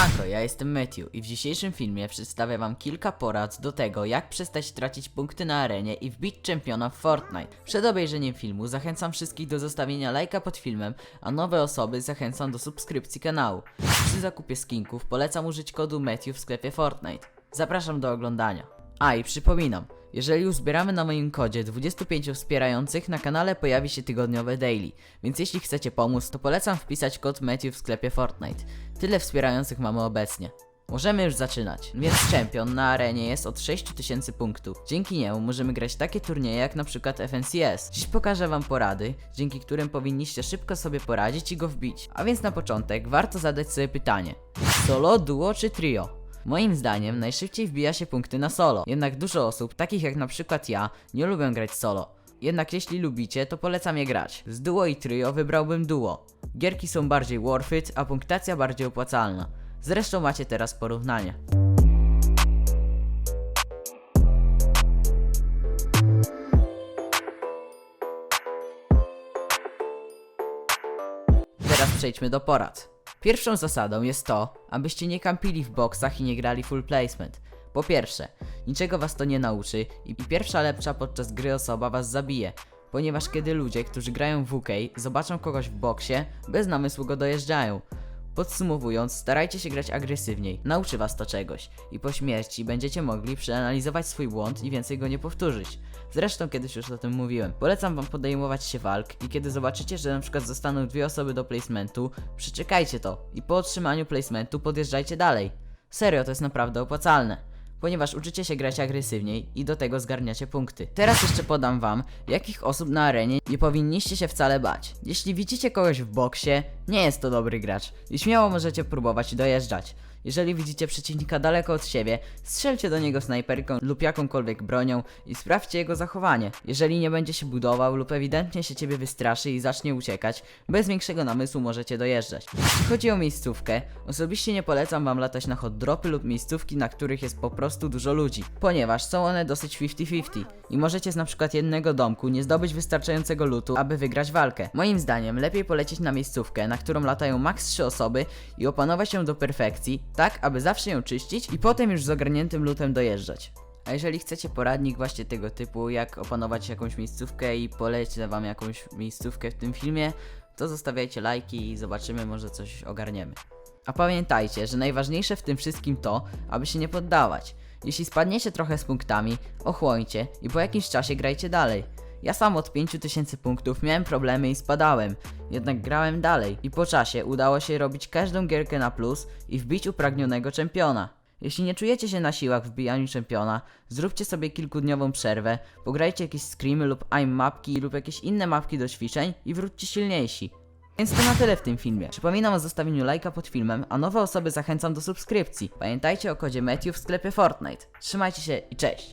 Siemanko, ja jestem Matthew i w dzisiejszym filmie przedstawię wam kilka porad do tego, jak przestać tracić punkty na arenie i wbić czempiona w Fortnite. Przed obejrzeniem filmu zachęcam wszystkich do zostawienia lajka pod filmem, a nowe osoby zachęcam do subskrypcji kanału. Przy zakupie skinków polecam użyć kodu Matthew w sklepie Fortnite. Zapraszam do oglądania. A i przypominam, jeżeli uzbieramy na moim kodzie 25 wspierających, na kanale pojawi się tygodniowe daily, więc jeśli chcecie pomóc, to polecam wpisać kod Matthew w sklepie Fortnite. Tyle wspierających mamy obecnie. Możemy już zaczynać, więc czempion na arenie jest od 6000 punktów. Dzięki niemu możemy grać takie turnieje jak na przykład FNCS. Dziś pokażę wam porady, dzięki którym powinniście szybko sobie poradzić i go wbić. A więc na początek warto zadać sobie pytanie. Solo, duo czy trio? Moim zdaniem najszybciej wbija się punkty na solo, jednak dużo osób, takich jak na przykład ja, nie lubią grać solo. Jednak jeśli lubicie, to polecam je grać. Z duo i trio wybrałbym duo. Gierki są bardziej worth it, a punktacja bardziej opłacalna. Zresztą macie teraz porównanie. Teraz przejdźmy do porad. Pierwszą zasadą jest to, abyście nie kampili w boksach i nie grali full placement. Po pierwsze, niczego was to nie nauczy i pierwsza lepsza podczas gry osoba was zabije, ponieważ kiedy ludzie, którzy grają w UK, zobaczą kogoś w boksie, bez namysłu go dojeżdżają. Podsumowując, starajcie się grać agresywniej, nauczy was to czegoś i po śmierci będziecie mogli przeanalizować swój błąd i więcej go nie powtórzyć. Zresztą kiedyś już o tym mówiłem. Polecam wam podejmować się walk i kiedy zobaczycie, że na przykład zostaną dwie osoby do placementu, przeczekajcie to i po otrzymaniu placementu podjeżdżajcie dalej. Serio, to jest naprawdę opłacalne ponieważ uczycie się grać agresywniej i do tego zgarniacie punkty. Teraz jeszcze podam wam, jakich osób na arenie nie powinniście się wcale bać. Jeśli widzicie kogoś w boksie, nie jest to dobry gracz i śmiało możecie próbować dojeżdżać. Jeżeli widzicie przeciwnika daleko od siebie, strzelcie do niego snajperką lub jakąkolwiek bronią i sprawdźcie jego zachowanie. Jeżeli nie będzie się budował lub ewidentnie się ciebie wystraszy i zacznie uciekać, bez większego namysłu możecie dojeżdżać. Jeśli chodzi o miejscówkę, osobiście nie polecam wam latać na hot dropy lub miejscówki, na których jest po prostu dużo ludzi, ponieważ są one dosyć 50-50 i możecie z na przykład jednego domku nie zdobyć wystarczającego lutu, aby wygrać walkę. Moim zdaniem lepiej polecieć na miejscówkę, na którą latają maks 3 osoby i opanować ją do perfekcji, tak aby zawsze ją czyścić i potem już z ogarniętym lutem dojeżdżać. A jeżeli chcecie poradnik właśnie tego typu, jak opanować jakąś miejscówkę i polecę wam jakąś miejscówkę w tym filmie, to zostawiajcie lajki i zobaczymy, może coś ogarniemy. A pamiętajcie, że najważniejsze w tym wszystkim to, aby się nie poddawać. Jeśli spadniecie trochę z punktami, ochłońcie i po jakimś czasie grajcie dalej. Ja sam od 5000 punktów miałem problemy i spadałem, jednak grałem dalej i po czasie udało się robić każdą gierkę na plus i wbić upragnionego czempiona. Jeśli nie czujecie się na siłach w wbijaniu czempiona, zróbcie sobie kilkudniową przerwę, pograjcie jakieś screamy lub aim mapki lub jakieś inne mapki do ćwiczeń i wróćcie silniejsi. Więc to na tyle w tym filmie. Przypominam o zostawieniu lajka pod filmem, a nowe osoby zachęcam do subskrypcji. Pamiętajcie o kodzie Matthew w sklepie Fortnite. Trzymajcie się i cześć!